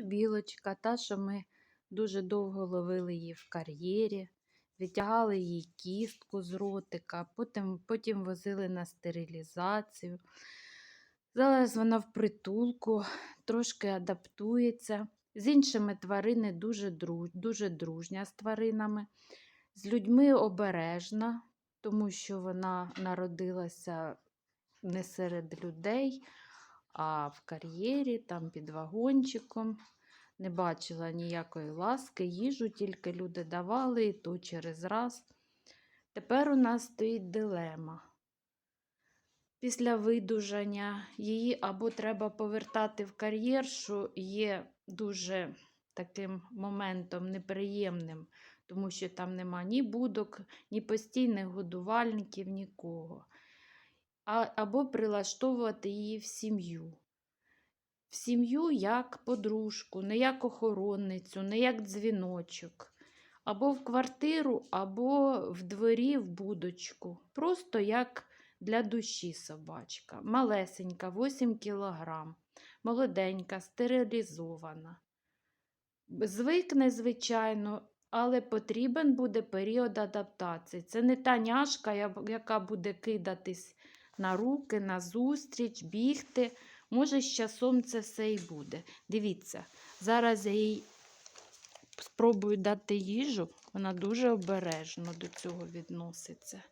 білочка, та, що ми дуже довго ловили її в кар'єрі, витягали їй кістку з ротика, потім, потім возили на стерилізацію. Зараз вона в притулку, трошки адаптується. З іншими тварини дуже, друж, дуже дружня з тваринами, з людьми обережна, тому що вона народилася не серед людей, а в кар'єрі, там під вагончиком. Не бачила ніякої ласки, їжу тільки люди давали, і то через раз. Тепер у нас стоїть дилема. Після видужання її або треба повертати в кар'єр, що є дуже таким моментом неприємним, тому що там нема ні будок, ні постійних годувальників, нікого. Або прилаштовувати її в сім'ю. В сім'ю як подружку, не як охоронницю, не як дзвіночок. Або в квартиру, або в дворі в будочку. Просто як для душі собачка. Малесенька, 8 кілограм, молоденька, стерилізована. Звикне, звичайно, але потрібен буде період адаптації. Це не та няшка, яка буде кидатись на руки, на зустріч, бігти. Може, з часом це все і буде. Дивіться, зараз я їй спробую дати їжу, вона дуже обережно до цього відноситься.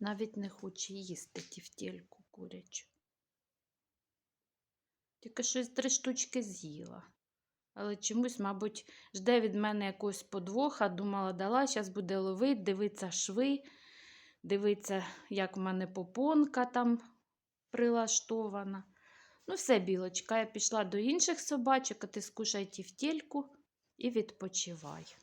Навіть не хоче їсти тівтєльку курячу. Тільки щось три штучки з'їла. Але чомусь, мабуть, жде від мене якогось подвоха. Думала, дала, зараз буде ловити, дивиться шви, дивиться, як в мене попонка там прилаштована. Ну, все, білочка, я пішла до інших собачок, а ти скушай тівтєльку і відпочивай.